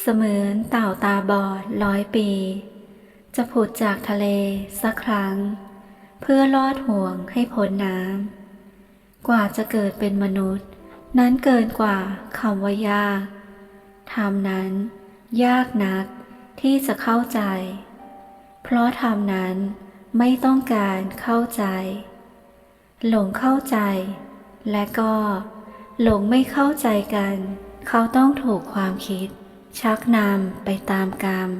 เสมือนเต่าตาบอดร้อยปี จะผุดจากทะเลสักครั้ง เพื่อลอดห่วงให้พ้นน้ำ กว่าจะเกิดเป็นมนุษย์ นั้นเกินกว่าคำว่ายากธรรมนั้น ยากนักที่จะเข้าใจ เพราะธรรมนั้นไม่ต้องการเข้าใจ หลงเข้าใจ และก็ หลงไม่เข้าใจกัน เขาต้องถูกความคิด ชักนำไปตามกรรม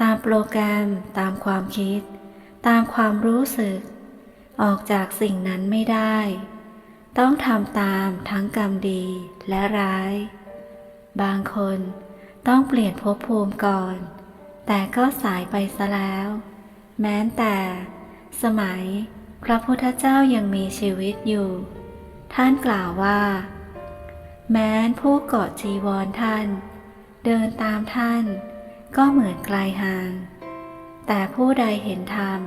ตามโปรแกรม ตามความคิด ตามความรู้สึก ออกจากสิ่งนั้นไม่ได้ ต้องทำตามทั้งกรรมดีและร้าย บางคนต้องเปลี่ยนภพภูมิก่อน แต่ก็สายไปซะแล้ว แม้แต่ สมัยพระพุทธเจ้ายังมีชีวิตอยู่ ท่านกล่าวว่า แม้นผู้เกาะจีวรท่าน เดินตามท่าน ก็เหมือนไกลห่าง แต่ผู้ใดเห็นธรรม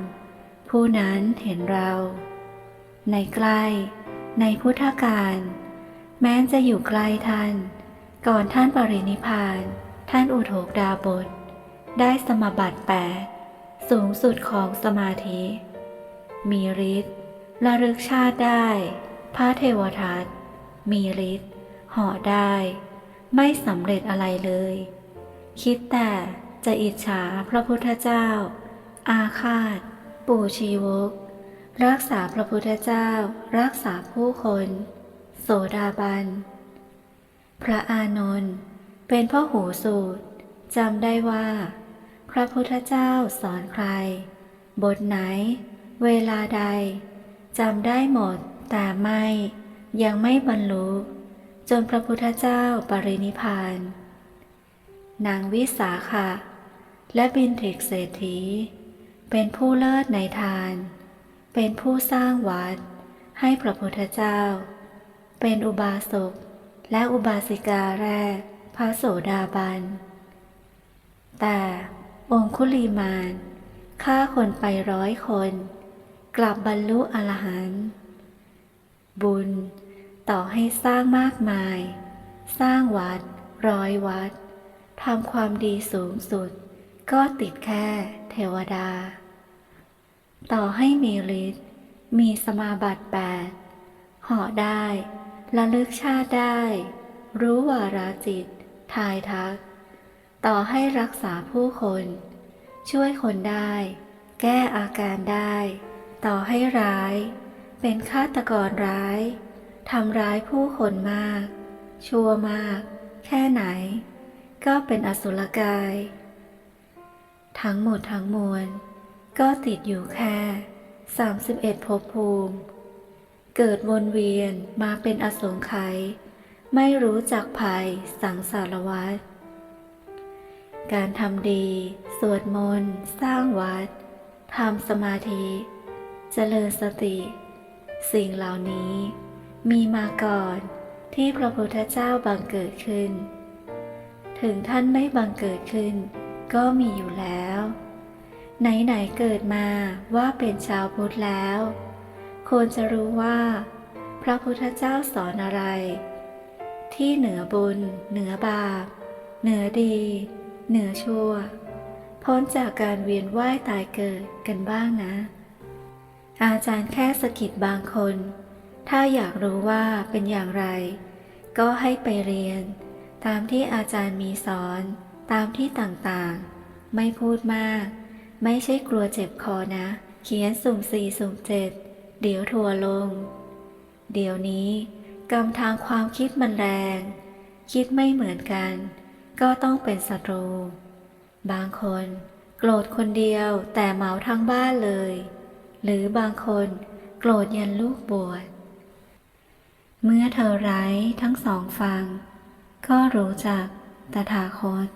ผู้นั้นเห็นเรา ในใกล้ ในพุทธการ แม้นจะอยู่ใกล้ท่าน ก่อนท่านปรินิพาน ท่านอุโทกดาบท ได้สมบัติแปดสูงสุดของสมาธิ มีฤทธิ์ระลึกชาติได้ พระเทวทัตมีฤทธิ์หาะได้ ไม่สำเร็จอะไรเลย คิดแต่จะอิจฉาพระพุทธเจ้า อาฆาต ปู่ชีวก รักษาพระพุทธเจ้า รักษาผู้คน โสดาบัน พระอานนท์เป็นพ่อหูสูตรจำได้ว่า พระพุทธเจ้าสอนใคร บทไหน เวลาใดจำได้หมดแต่ไม่ ยังไม่บรรลุ จนพระพุทธเจ้าปรินิพาน นางวิสาขะและบินเทกเศรษฐี เป็นผู้เลิศในทาน เป็นผู้สร้างวัด ให้พระพุทธเจ้า เป็นอุบาสกและอุบาสิกาแรกพระโสดาบัน แต่องคุลีมานฆ่าคนไปร้อยคน กลับบรรลุอรหันต์บุญ ต่อให้สร้างมากมาย สร้างวัด ร้อยวัดทำความดีสูงสุด ก็ติดแค่เทวดา ต่อให้มีฤทธิ์มีสมาบัติแปดเหาะได้ระลึกชาติได้ รู้วาราจิต ทายทัก ต่อให้รักษาผู้คน ช่วยคนได้ แก้อาการได้ ต่อให้ร้าย เป็นฆาตกรร้าย ทำร้ายผู้คนมาก ชั่วมาก แค่ไหน ก็เป็นอสุรกาย ทั้งหมดทั้งมวล ก็ติดอยู่แค่ 31ภพภูมิ เกิดวนเวียนมาเป็นอสงไขยไม่รู้จักภัยสังสารวัฏการทำดี สวดมนต์ สร้างวัด ทำสมาธิ เจริญสติ สิ่งเหล่านี้ มีมาก่อนที่พระพุทธเจ้าบังเกิดขึ้น ถึงท่านไม่บังเกิดขึ้น ก็มีอยู่แล้ว ไหนๆเกิดมาว่าเป็นชาวพุทธแล้ว ควรจะรู้ว่า พระพุทธเจ้าสอนอะไร ที่เหนือบุญ เหนือบาป เหนือดี เหนือชั่ว พ้นจากการเวียนว่ายตายเกิดกันบ้างนะ อาจารย์แค่สะกิดบางคน ถ้าอยากรู้ว่าเป็นอย่างไร ก็ให้ไปเรียน ตามที่อาจารย์มีสอน ตามที่ต่างๆ ไม่พูดมาก ไม่ใช่กลัวเจ็บคอนะ เขียนสุ่มสี่สุ่มเจ็ดเดี๋ยวทัวลง เดี๋ยวนี้กรรมทางความคิดมันแรง คิดไม่เหมือนกัน ก็ต้องเป็นศัตรู บางคน โกรธคนเดียวแต่เหมาทั้งบ้านเลย หรือบางคน โกรธยันลูกบวช เมื่อเธอไร้ทั้งสองฟังก็รู้จักตถาคต